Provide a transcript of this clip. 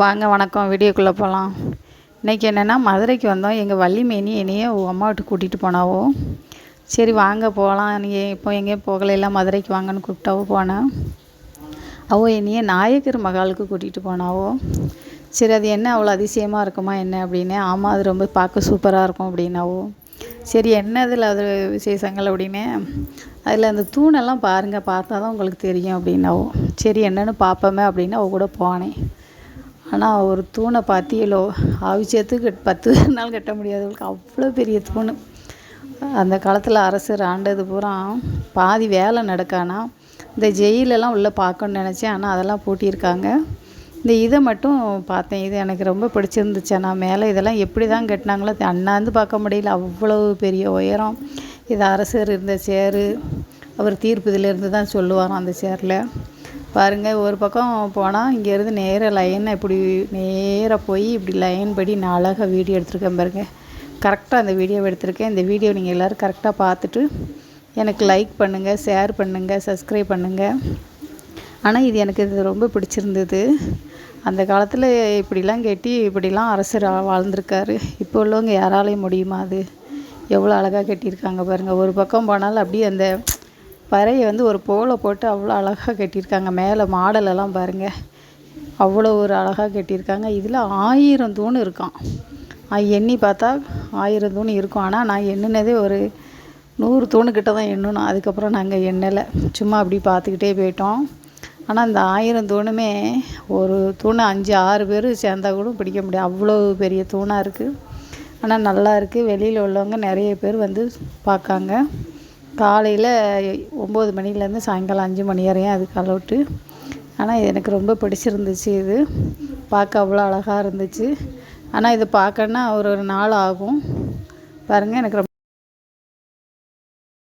வாங்க வணக்கம். வீடியோக்குள்ளே போகலாம் இன்றைக்கி என்னென்னா மதுரைக்கு வந்தோம். எங்கள் வள்ளிமேனி என்னையே அம்மா வீட்டு கூட்டிகிட்டு போனாவோ. சரி வாங்க போகலாம் நீங்கள் இப்போ எங்கேயும் போகலையெல்லாம் மதுரைக்கு வாங்கன்னு கூப்பிட்டாவோ போனேன் அவோ என்னையே நாயக்கர் மகாலுக்கு கூட்டிகிட்டு போனாவோ. சரி அது என்ன அவ்வளோ அதிசயமாக இருக்குமா என்ன அப்படின்னு. ஆமாம் அது ரொம்ப பார்க்க சூப்பராக இருக்கும் அப்படின்னாவோ. சரி என்ன அதில் அது விசேஷங்கள் அப்படின்னு. அதில் அந்த தூணெல்லாம் பாருங்கள் பார்த்தா தான் உங்களுக்கு தெரியும் அப்படின்னாவோ. சரி என்னென்னு பார்ப்போமே அப்படின்னு அவ கூட போனேன். ஆனால் ஒரு தூணை பார்த்தீங்களோ ஆவிச்சேத்துக்கு பத்து நாள் கட்ட முடியாதவங்களுக்கு அவ்வளோ பெரிய தூண். அந்த காலத்தில் அரசர் ஆண்டது பூரா பாதி வேலை நடக்கானா இந்த ஜெயிலெல்லாம் உள்ளே பார்க்கணுன்னு நினச்சேன். ஆனால் அதெல்லாம் பூட்டியிருக்காங்க. இந்த இதை மட்டும் பார்த்தேன். இது எனக்கு ரொம்ப பிடிச்சிருந்துச்சு. நான் மேலே இதெல்லாம் எப்படி தான் கட்டினாங்களோ அண்ணாந்து பார்க்க முடியல. அவ்வளோ பெரிய உயரம். இது அரசர் இருந்த சேரு. அவர் தீர்ப்பு இதிலேருந்து தான் சொல்லுவாராம் அந்த சேரில். பாருங்கள் ஒரு பக்கம் போனால் இங்கேருந்து நேராக லைனாக இப்படி நேராக போய் இப்படி லைன் படி நான் அழகாக வீடியோ எடுத்திருக்கேன் பாருங்கள் கரெக்டாக அந்த வீடியோவை எடுத்திருக்கேன். இந்த வீடியோ நீங்கள் எல்லோரும் கரெக்டாக பார்த்துட்டு எனக்கு லைக் பண்ணுங்கள் ஷேர் பண்ணுங்கள் சப்ஸ்கிரைப் பண்ணுங்கள் ஆனால் இது எனக்கு இது ரொம்ப பிடிச்சிருந்தது. அந்த காலத்தில் இப்படிலாம் கட்டி இப்படிலாம் அரசர் வாழ்ந்திருக்காரு. இப்போ உள்ளவங்க யாராலையும் முடியுமா அது? எவ்வளோ அழகாக கட்டியிருக்காங்க பாருங்கள் ஒரு பக்கம் போனாலும் அப்படியே அந்த பறையை வந்து ஒரு போலை போட்டு அவ்வளோ அழகாக கட்டியிருக்காங்க. மேலே மாடலெல்லாம் பாருங்கள் அவ்வளோ ஒரு அழகாக கட்டியிருக்காங்க. இதில் ஆயிரம் தூண் இருக்கான் எண்ணி பார்த்தா ஆயிரம் தூண் இருக்கும். ஆனால் நான் எண்ணினதே ஒரு நூறு தூணுக்கிட்ட தான் எண்ணணும் அதுக்கப்புறம் நாங்கள் எண்ணலை. சும்மா அப்படி பார்த்துக்கிட்டே போயிட்டோம். ஆனால் இந்த ஆயிரம் தூணுமே ஒரு தூணை அஞ்சு ஆறு பேர் சேர்ந்தா கூட பிடிக்க முடியாது. அவ்வளோ பெரிய தூணாக இருக்குது. ஆனால் நல்லா இருக்குது. வெளியில் உள்ளவங்க நிறைய பேர் வந்து பார்க்காங்க. காலையில் ஒம்பது மணிலேருந்து சாயங்காலம் அஞ்சு மணி வரையும் அதுக்கு அலோட்டு ஆனால் எனக்கு ரொம்ப பிடிச்சிருந்துச்சு இது. பார்க்க அவ்வளோ அழகாக இருந்துச்சு. ஆனால் இது பார்க்கன்னா ஒரு ஒரு நாள் ஆகும். பாருங்கள் எனக்கு ரொம்ப